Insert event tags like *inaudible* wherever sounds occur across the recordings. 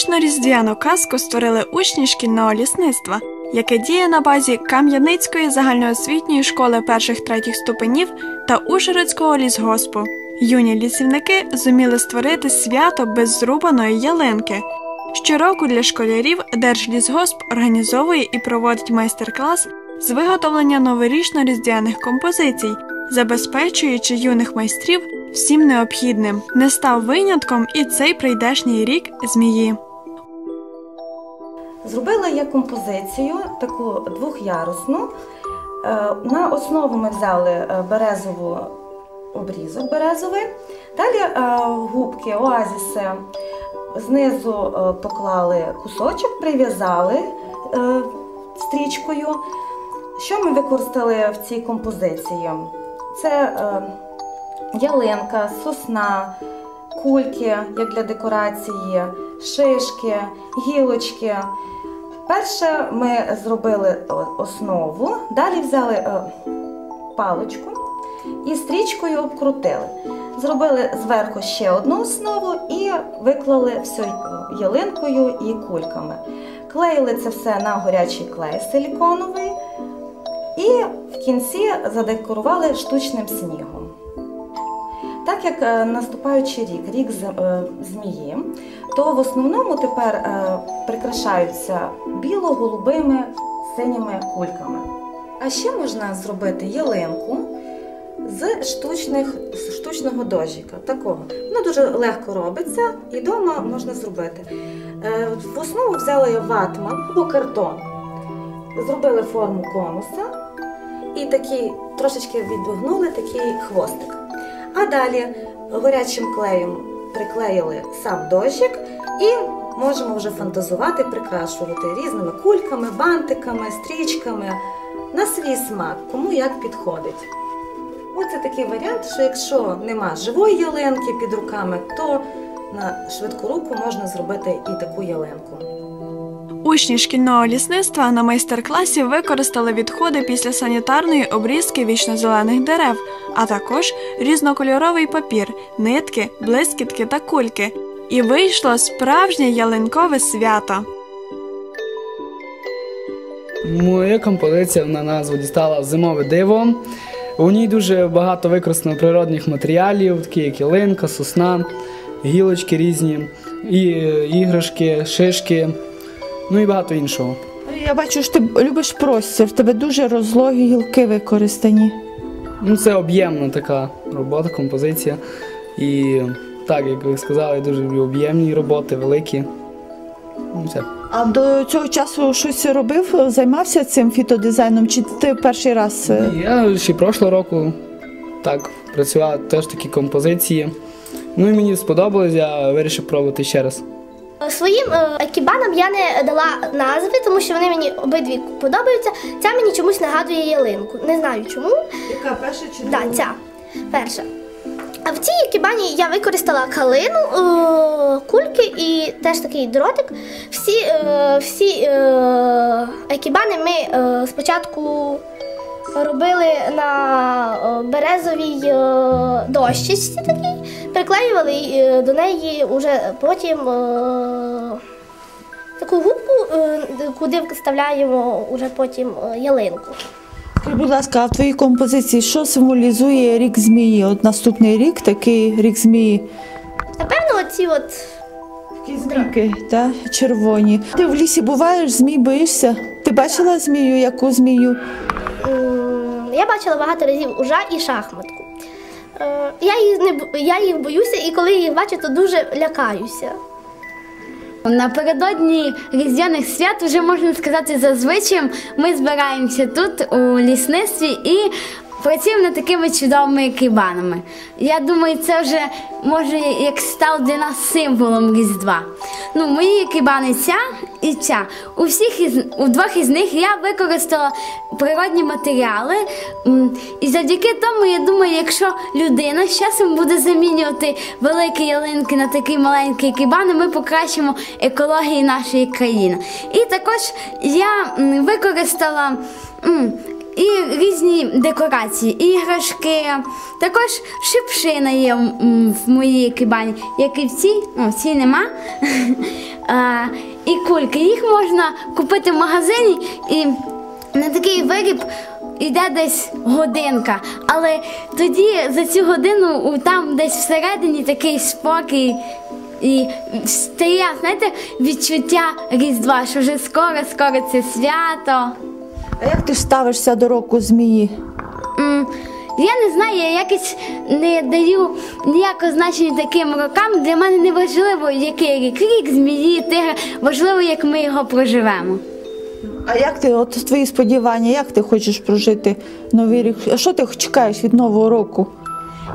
Новорічну різдвяну казку створили учні шкільного лісництва, яке діє на базі Кам'яницької загальноосвітньої школи перших третіх ступенів та Ужгородського лісгоспу. Юні лісівники зуміли створити свято без зрубаної ялинки. Щороку для школярів Держлісгосп організовує і проводить майстер-клас з виготовлення новорічно-різдвяних композицій, забезпечуючи юних майстрів всім необхідним. Не став винятком і цей прийдешній рік змії. Зробила я композицію таку двохярусну. Е, На основу ми взяли е, березову обрізок березовий. Далі е, губки, оазіси. Знизу поклали кусочок, прив'язали стрічкою. Що ми використали в цій композиції? Це ялинка, сосна, кульки, як для декорації, шишки, гілочки. Перше ми зробили основу, далі взяли е, паличку і стрічкою обкрутили. Зробили зверху ще одну основу і виклали все ялинкою і кульками. Клеїли це все на горячий клей силіконовий і в кінці задекорували штучним снігом. Так як е, наступаючий рік, рік е, змії, то в основному тепер е, прикрашаються біло-голубими синіми кульками. А ще можна зробити ялинку з штучних, штучного дожика. Такого. Воно дуже легко робиться і вдома можна зробити. В основу взяла я ватман або картон. Зробили форму конуса і такий трошечки відвигнули такий хвостик. А далі горячим клеєм приклеїли сам дощик і можемо вже фантазувати, прикрашувати різними кульками, бантиками, стрічками на свій смак, кому як підходить. Оце такий варіант, що якщо нема живої ялинки під руками, то на швидку руку можна зробити і таку ялинку. Учні шкільного лісництва на майстер-класі використали відходи після санітарної обрізки вічно-зелених дерев, а також різнокольоровий папір, нитки, блискітки та кульки. І вийшло справжнє ялинкове свято. Моя композиція на назву дістала Зимове диво. У ній дуже багато використано природних матеріалів, такі як ялинка, сосна, гілочки різні, і е, іграшки, шишки, ну і багато іншого. Я бачу, що ти любиш простір, в тебе дуже розлогі гілки використані. Ну, це об'ємна така робота, композиція. І так, як ви сказали, я дуже люблю об'ємні роботи, великі. Ну, все. А до цього часу щось робив, займався цим фітодизайном, чи ти перший раз? е, Я ще прошлого року так працював теж такі композиції. Ну і мені сподобалось, я вирішив пробувати ще раз. Своїм екібанам я не дала назви, тому що вони мені обидві подобаються. Ця мені чомусь нагадує ялинку. Не знаю чому. Яка перша чи Да, ця перша. А в цій екібані я використала калину, е, кульки і теж такий дротик. Всі, е, всі екібани ми е, спочатку робили на березовій дощечці такій, приклеювали е, до неї вже потім е, таку губку, е, куди вставляємо уже потім ялинку. Будь ласка, а в твоїй композиції що символізує рік змії? От наступний рік, такий рік змії. Напевно, оці от Такі змійки, та, червоні. Ти в лісі буваєш, змій боїшся? Ти бачила змію, яку змію? Я бачила багато разів ужа і шахматку. Я їх не я їх боюся, і коли їх бачу, то дуже лякаюся. Напередодні різдвяних свят вже можна сказати зазвичай. ми збираємося тут у лісництві і працюємо над такими чудовими кибанами. Я думаю, це вже може як стало для нас символом Різдва. Ну, мої кибани ця і ця. У всіх із у двох із них я використала природні матеріали. І завдяки тому, я думаю, якщо людина з часом буде замінювати великі ялинки на такі маленькі кибани, ми покращимо екологію нашої країни. І також я використала. І різні декорації, іграшки. Також шипшина є в моїй кибані, як і в цій, ну, цій нема. *laughs* І кульки. Їх можна купити в магазині і на такий виріб йде десь годинка. Але тоді за цю годину там десь всередині такий спокій. І стає, знаєте, відчуття Різдва, що вже скоро-скоро це свято. А як ти ставишся до року змії? М, Я не знаю, я якось не даю ніякого значення таким рокам. Для мене не важливо, який рік, рік, змії, тигра. Важливо, як ми його проживемо. А як ти, от твої сподівання, як ти хочеш прожити новий рік? А Що ти чекаєш від нового року?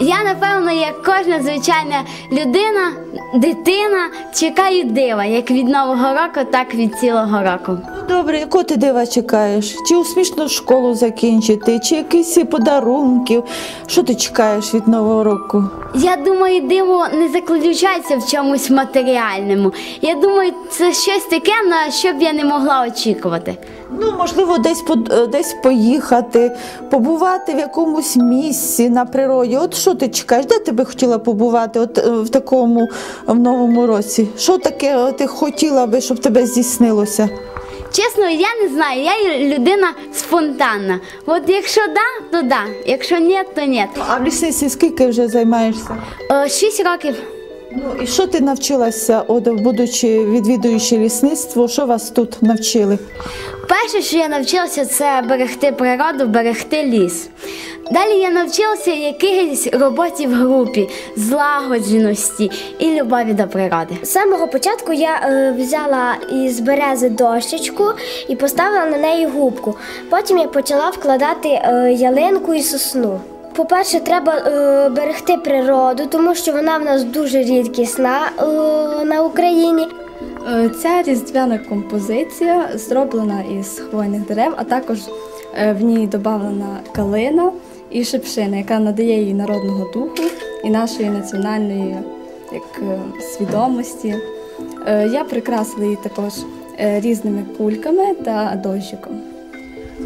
Я, напевно, як кожна звичайна людина, дитина, чекаю дива, як від Нового року, так від цілого року. Ну, Добре, якого ти дива чекаєш? Чи успішно школу закінчити, чи якісь подарунків? Що ти чекаєш від нового року? Я думаю, диво не заключається в чомусь матеріальному. Я думаю, це щось таке, на що б я не могла очікувати. Ну, можливо, десь е, десь поїхати, побувати в якомусь місці на природі. От що ти чекаєш? Де ти би хотіла побувати от, е, в такому в новому році? Що таке е, ти хотіла би, щоб тебе здійснилося? Чесно, я не знаю, я людина спонтанна. От якщо да, то да, якщо ні, то ні. А в лісниці скільки вже займаєшся? Шість років. Ну і що ти навчилася, от, будучи відвідуючи лісництво, що вас тут навчили? Перше, що я навчилася, це берегти природу, берегти ліс. Далі я навчилася якихось роботі в групі, злагодженості і любові до природи. З самого початку я е, взяла із берези дощечку і поставила на неї губку. Потім я почала вкладати е, ялинку і сосну. По-перше, треба е, берегти природу, тому що вона в нас дуже рідкісна е, на Україні. Е, Ця різдвяна композиція зроблена із хвойних дерев, а також е, в ній додана калина і шипшина, яка надає їй народного духу і нашої національної як, е, свідомості. Я прикрасила її також різними кульками та дощиком.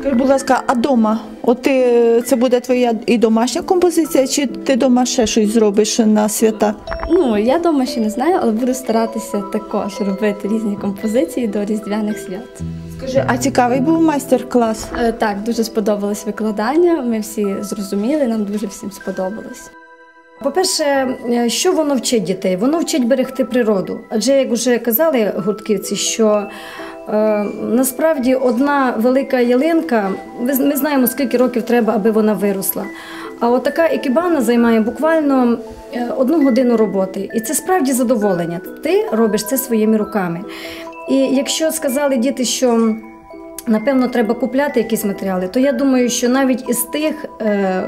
Скажи, будь ласка, а дома? От ти, це буде твоя і домашня композиція, чи ти вдома ще щось зробиш на свята? Ну, я вдома ще не знаю, але буду старатися також робити різні композиції до різдвяних свят. Скажи, а цікавий був майстер-клас? Е, Так, дуже сподобалось викладання. Ми всі зрозуміли, нам дуже всім сподобалось. По-перше, е, що воно вчить дітей? Воно вчить берегти природу. Адже, як вже казали гуртківці, що насправді одна велика ялинка, ми знаємо, скільки років треба, аби вона виросла. А от така екібана займає буквально е, одну годину роботи. І це справді задоволення. Ти робиш це своїми руками. І якщо сказали діти, що напевно треба купляти якісь матеріали, то я думаю, що навіть із тих е,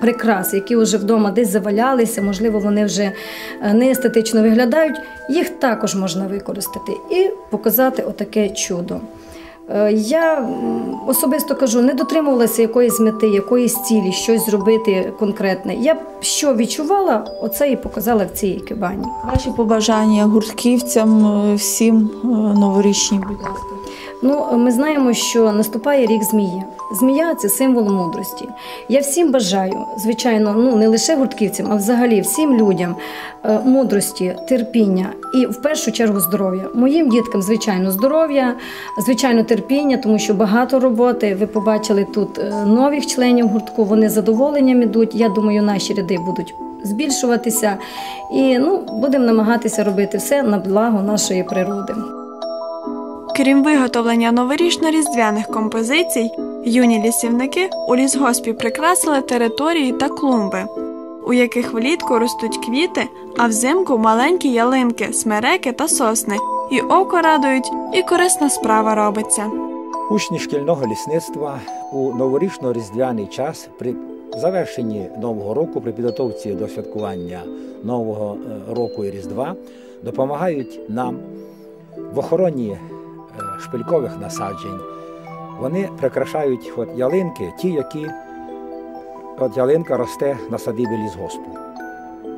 прикрас, які вже вдома десь завалялися, можливо, вони вже е, не естетично виглядають, їх також можна використати і показати отаке чудо. Е, Я особисто кажу, не дотримувалася якоїсь мети, якоїсь цілі, щось зробити конкретне. Я що відчувала, оце і показала в цій екібані. Ваші побажання гуртківцям, е, всім новорічні, будь ласка. Ну, ми знаємо, що наступає рік змії. Змія це символ мудрості. Я всім бажаю, звичайно, ну не лише гуртківцям, а взагалі всім людям е, мудрості, терпіння і в першу чергу здоров'я. Моїм діткам, звичайно, здоров'я, звичайно, терпіння, тому що багато роботи. Ви побачили тут е, нових членів гуртку. Вони з задоволенням ідуть. Я думаю, наші ряди будуть збільшуватися. І ну, будемо намагатися робити все на благо нашої природи. Крім виготовлення новорічно-різдвяних композицій, юні лісівники у лісгоспі прикрасили території та клумби, у яких влітку ростуть квіти, а взимку маленькі ялинки, смереки та сосни. І око радують, і корисна справа робиться. Учні шкільного лісництва у новорічно-різдвяний час при завершенні нового року, при підготовці до святкування нового е, року і Різдва допомагають нам в охороні е, шпилькових насаджень. Вони прикрашають от ялинки, ті, які от ялинка росте на садибі лісгоспу.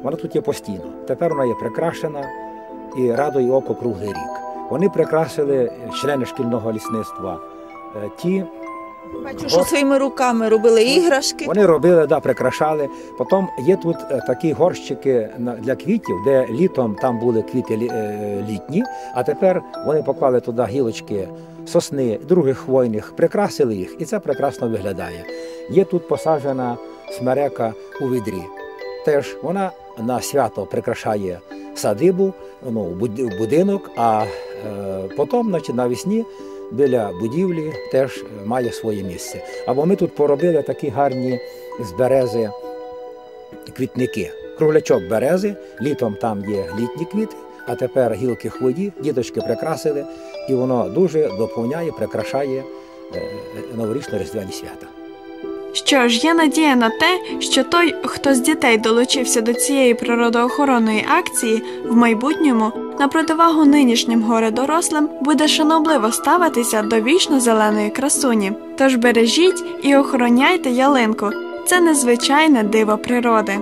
Вона тут є постійно. Тепер вона є прикрашена і радує око круглий рік. Вони прикрасили члени шкільного лісництва е, ті Бачу, що своїми руками робили іграшки. Вони робили, да, прикрашали. Потім є тут е, такі горщики для квітів, де літом там були квіти е, літні, а тепер вони поклали туди гілочки сосни, других хвойних, прикрасили їх, і це прекрасно виглядає. Є тут посаджена смерека у відрі. Теж вона на свято прикрашає садибу, ну, буд- будинок, а е, потім, значить, навесні біля будівлі теж має своє місце. Або ми тут поробили такі гарні з берези квітники. Круглячок берези, літом там є літні квіти, а тепер гілки хводі, діточки прикрасили, і воно дуже доповняє, прикрашає е, новорічно-різдвяні свята. Що ж, є надія на те, що той, хто з дітей долучився до цієї природоохоронної акції, в майбутньому, на противагу нинішнім горе дорослим, буде шанобливо ставитися до вічно зеленої красуні. Тож бережіть і охороняйте ялинку. Це незвичайне диво природи.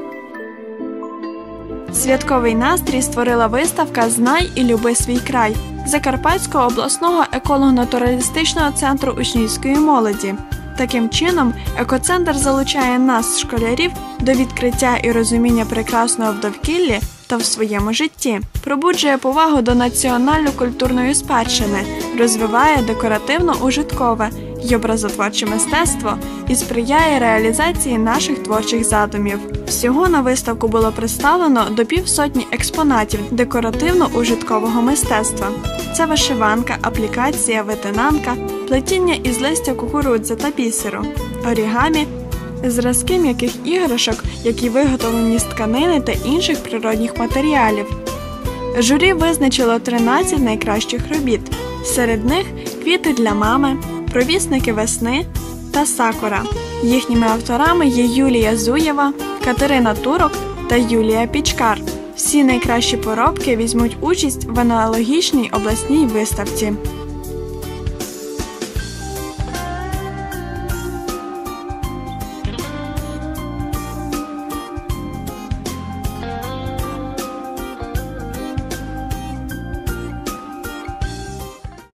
Святковий настрій створила виставка Знай і люби свій край Закарпатського обласного еколого-натуралістичного центру учнівської молоді. Таким чином, екоцентр залучає нас, школярів, до відкриття і розуміння прекрасного в довкіллі та в своєму житті, пробуджує повагу до національно-культурної спадщини, розвиває декоративно-ужиткове й образотворче мистецтво і сприяє реалізації наших творчих задумів. Всього на виставку було представлено до півсотні експонатів декоративно-ужиткового мистецтва. Це вишиванка, аплікація, витинанка, плетіння із листя кукурудзи та бісеру, орігамі, зразки м'яких іграшок, які виготовлені з тканини та інших природних матеріалів. Журі визначило 13 найкращих робіт. Серед них квіти для мами, провісники весни та сакура. Їхніми авторами є Юлія Зуєва, Катерина Турок та Юлія Пічкар. Всі найкращі поробки візьмуть участь в аналогічній обласній виставці.